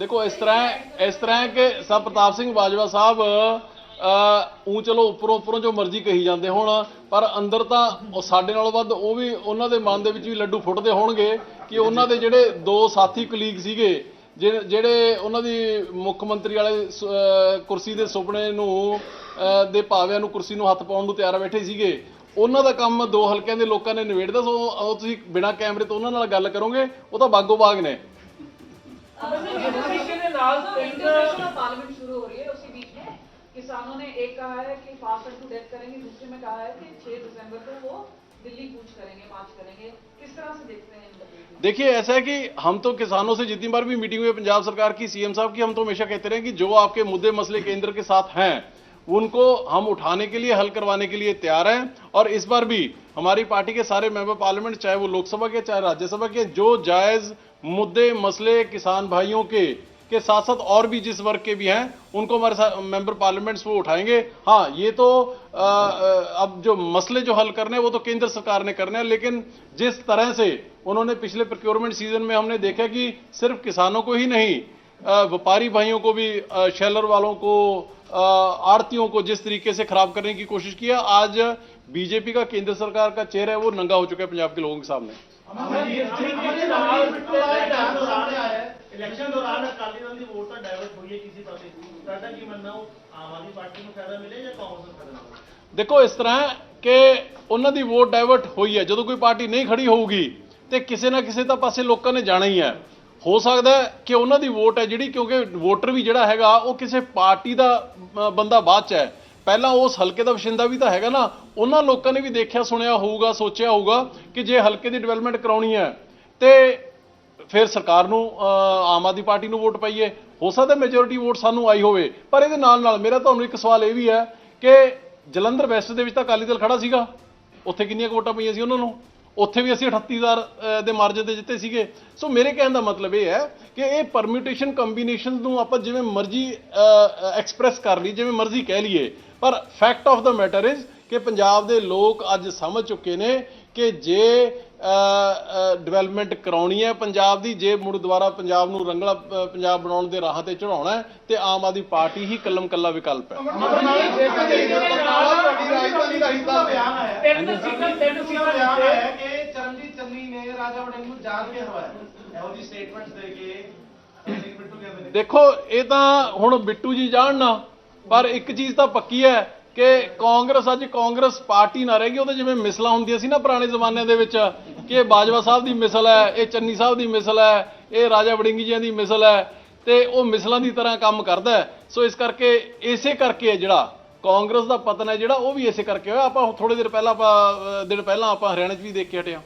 ਦੇਖੋ ਇਸ ਤਰ੍ਹਾਂ ਇਸ ਤਰ੍ਹਾਂ ਕਿ ਸਰ ਪ੍ਰਤਾਪ ਸਿੰਘ ਬਾਜਵਾ ਸਾਹਿਬ ਅ ਉਹ ਚਲੋ ਉੱਪਰੋਂ ਉੱਪਰੋਂ ਜੋ ਮਰਜ਼ੀ ਕਹੀ ਜਾਂਦੇ ਹੋਣ ਪਰ ਅੰਦਰ ਤਾਂ ਉਹ ਸਾਡੇ ਨਾਲੋਂ ਵੱਧ ਉਹ ਵੀ ਉਹਨਾਂ ਦੇ ਮਨ ਦੇ ਵਿੱਚ ਵੀ ਲੱਡੂ ਫੁੱਟਦੇ ਹੋਣਗੇ ਕਿ ਉਹਨਾਂ ਦੇ ਜਿਹੜੇ ਦੋ ਸਾਥੀ ਕੁਲੀਗ ਸੀਗੇ ਜਿਹ- ਜਿਹੜੇ ਉਹਨਾਂ ਦੀ ਮੁੱਖ ਮੰਤਰੀ ਵਾਲੇ ਕੁਰਸੀ ਦੇ ਸੁਪਨੇ ਨੂੰ ਦੇ ਭਾਵਿਆਂ ਨੂੰ ਕੁਰਸੀ ਨੂੰ ਹੱਥ ਪਾਉਣ ਨੂੰ ਤਿਆਰ ਬੈਠੇ ਸੀਗੇ ਉਹਨਾਂ ਦਾ ਕੰਮ ਦੋ ਹਲਕਿਆਂ ਦੇ ਲੋਕਾਂ ਨੇ ਨਿਬੇੜਦਾ ਸੋ ਉਹ ਤੁਸੀਂ ਬਿਨਾਂ ਕੈਮਰੇ ਤੋਂ ਉਹਨਾਂ ਨਾਲ ਗੱਲ ਕਰੋਗੇ ਉਹ ਤਾਂ ਬਾਗੋ ਬਾਗ ਨੇ। पार्लियामेंट शुरू हो रही है उसी बीच में। किसानों ने एक कहा है कि फास्ट टू डेथ करेंगे दूसरे में कहा है कि 6 दिसंबर को वो दिल्ली कूच करेंगे मार्च करेंगे। किस तरह से देखते हैं इन लोगों को? देखिए ऐसा है कि हम तो किसानों से जितनी बार भी मीटिंग हुई पंजाब सरकार की सीएम साहब की हम तो हमेशा कहते रहे कि जो आपके मुद्दे मसले केंद्र के साथ हैं उनको हम उठाने के लिए हल करवाने के लिए तैयार हैं। और इस बार भी हमारी पार्टी के सारे मेंबर पार्लियामेंट चाहे वो लोकसभा के चाहे राज्यसभा के जो जायज़ मुद्दे मसले किसान भाइयों के के साथ साथ और भी जिस वर्ग के भी हैं उनको हमारे मेंबर पार्लियामेंट्स वो उठाएँगे हाँ ये तो अ, अ, अब जो मसले जो हल करने हैं वो तो केंद्र सरकार ने करने हैं लेकिन जिस तरह से उन्होंने पिछले प्रोक्योरमेंट सीज़न में हमने देखा कि सिर्फ़ किसानों को ही नहीं व्यापारी भाइयों को भी अ, शेलर वालों को अ, आड़तियों को जिस तरीके से खराब करने की कोशिश किया आज बीजेपी का केंद्र सरकार का चेहरा है वो नंगा हो चुका है पंजाब के लोगों के सामने ਇਲੈਕਸ਼ਨ ਦੌਰਾਨ ਅਕਾਲੀ ਦਲ ਦੀ ਵੋਟ ਤਾਂ ਡਾਇਵਰਟ ਹੋਈ ਹੈ ਕਿਸੇ ਪਾਸੇ ਤੁਹਾਡਾ ਕੀ ਮੰਨਣਾ, ਉਹ ਆਮ ਆਦਮੀ ਪਾਰਟੀ ਨੂੰ ਫਾਇਦਾ ਮਿਲੇ ਜਾਂ ਕਾਂਗਰਸ ਨੂੰ ਫਾਇਦਾ ਮਿਲੇ ਦੇਖੋ, ਇਸ ਤਰ੍ਹਾਂ ਕਿ ਉਹਨਾਂ ਦੀ ਵੋਟ ਡਾਇਵਰਟ ਹੋਈ ਹੈ। ਜਦੋਂ ਕੋਈ ਪਾਰਟੀ ਨਹੀਂ ਖੜੀ ਹੋਊਗੀ, ਤੇ ਕਿਸੇ ਨਾ ਕਿਸੇ ਤਾਂ ਪਾਸੇ ਲੋਕਾਂ ਨੇ ਜਾਣਾ ਹੀ ਹੈ। ਹੋ ਸਕਦਾ ਕਿ ਉਹਨਾਂ ਦੀ ਵੋਟ ਹੈ ਜਿਹੜੀ, ਕਿਉਂਕਿ ਵੋਟਰ ਵੀ ਜਿਹੜਾ ਹੈਗਾ, ਉਹ ਕਿਸੇ ਪਾਰਟੀ ਦਾ ਬੰਦਾ ਬਾਅਦ ਚ ਹੈ। ਪਹਿਲਾਂ ਉਸ ਹਲਕੇ ਦਾ ਵਸ਼ਿੰਦਾ ਵੀ ਤਾਂ ਹੈਗਾ ਨਾ। ਉਹਨਾਂ ਲੋਕਾਂ ਨੇ ਵੀ ਦੇਖਿਆ, ਸੁਣਿਆ ਹੋਊਗਾ, ਸੋਚਿਆ ਹੋਊਗਾ ਕਿ ਜੇ ਹਲਕੇ ਦੀ ਡਿਵੈਲਪਮੈਂਟ ਕਰਾਉਣੀ ਹੈ, ਤੇ ਫਿਰ ਸਰਕਾਰ ਨੂੰ ਆਮ ਆਦਮੀ ਪਾਰਟੀ ਨੂੰ ਵੋਟ ਪਾਈਏ। ਹੋ ਸਕਦਾ ਮੈਜੋਰਿਟੀ ਵੋਟ ਸਾਨੂੰ ਆਈ ਹੋਵੇ ਪਰ ਇਹਦੇ ਨਾਲ ਨਾਲ ਮੇਰਾ ਤੁਹਾਨੂੰ ਇੱਕ ਸਵਾਲ ਇਹ ਵੀ ਹੈ ਕਿ ਜਲੰਧਰ ਵੈਸਟ ਦੇ ਵਿੱਚ ਤਾਂ ਅਕਾਲੀ ਦਲ ਖੜਾ ਸੀਗਾ। ਉੱਥੇ ਕਿੰਨੀਆਂ ਕੁ ਵੋਟਾਂ ਪਈਆਂ ਸੀ ਉਹਨਾਂ ਨੂੰ? ਉੱਥੇ ਵੀ ਅਸੀਂ 38000 ਅਹ, ਦੇ ਮਾਰਜਨ ਤੇ ਜਿੱਤੇ ਸੀਗੇ। ਸੋ ਮੇਰੇ ਕਹਿਣ ਦਾ ਮਤਲਬ ਇਹ ਹੈ ਕਿ ਇਹ ਪਰਮਿਊਟੇਸ਼ਨ ਕੰਬੀਨੇਸ਼ਨਸ ਨੂੰ ਆਪਾਂ ਜਿਵੇਂ ਮਰਜ਼ੀ ਐਕਸਪ੍ਰੈਸ ਕਰ ਲਈ ਜਿਵੇਂ ਮਰਜ਼ੀ ਕਹਿ ਲਈਏ। ਪਰ ਫੈਕਟ ਆਫ ਦਾ ਮੈਟਰ ਇਜ਼ ਕਿ ਪੰਜਾਬ ਦੇ ਲੋਕ ਅੱਜ ਸਮਝ ਚੁੱਕੇ ਨੇ ਕਿ ਜੇ ਡਿਵੈਲਪਮੈਂਟ ਕਰਾਉਣੀ ਹੈ ਪੰਜਾਬ ਦੀ, ਜੇ ਮੁੜ ਦੁਬਾਰਾ ਪੰਜਾਬ ਨੂੰ ਰੰਗਲਾ ਪੰਜਾਬ ਬਣਾਉਣ ਦੇ ਰਾਹ ਤੇ ਚੜਾਉਣਾ ਹੈ, ਤੇ ਆਮ ਆਦਮੀ ਪਾਰਟੀ ਹੀ ਕੱਲਮ ਕੱਲਾ ਵਿਕਲਪ ਹੈ। ਚਰਨਜੀਤ ਚੰਨੀ ਨੇ ਰਾਜਾ ਵੜਿੰਗ ਨੂੰ ਜਾਣ ਕੇ ਹਵਾਇਆ ਇਹੋ ਜੀ ਸਟੇਟਮੈਂਟਸ ਦੇ ਕੇ ਦੇਖੋ, ਇਹ ਤਾਂ ਹੁਣ ਬਿੱਟੂ ਜੀ ਜਾਣ ਨਾ ਪਰ ਇੱਕ ਚੀਜ਼ ਤਾਂ ਪੱਕੀ ਹੈ ਕਿ ਕਾਂਗਰਸ ਅੱਜ ਕਾਂਗਰਸ ਪਾਰਟੀ ਨਾ ਰਹਿ ਗਈ, ਉਹਦੇ ਜਿਵੇਂ ਮਿਸਲਾਂ ਹੁੰਦੀਆਂ ਸੀ ਨਾ ਪੁਰਾਣੇ ਜ਼ਮਾਨੇ ਦੇ ਵਿੱਚ, ਕਿ ਇਹ ਬਾਜਵਾ ਸਾਹਿਬ ਦੀ ਮਿਸਲ ਹੈ, ਇਹ ਚੰਨੀ ਸਾਹਿਬ ਦੀ ਮਿਸਲ ਹੈ, ਇਹ ਰਾਜਾ ਵੜਿੰਗੀ ਜੀਆਂ ਦੀ ਮਿਸਲ ਹੈ, ਤੇ ਉਹ ਮਿਸਲਾਂ ਦੀ ਤਰ੍ਹਾਂ ਕੰਮ ਕਰਦਾ ਸੋ ਇਸ ਕਰਕੇ ਇਸੇ ਕਰਕੇ ਜਿਹੜਾ ਕਾਂਗਰਸ ਦਾ ਪਤਨ ਹੈ ਜਿਹੜਾ, ਉਹ ਵੀ ਇਸੇ ਕਰਕੇ ਹੋਇਆ। ਆਪਾਂ ਥੋੜੇ ਦਿਨ ਪਹਿਲਾਂ ਆਪਾਂ ਦਿਨ ਪਹਿਲਾਂ ਆਪਾਂ ਹਰਿਆਣਾ 'ਚ ਵੀ ਦੇਖ ਕੇ ਹਟੇ ਹਾਂ।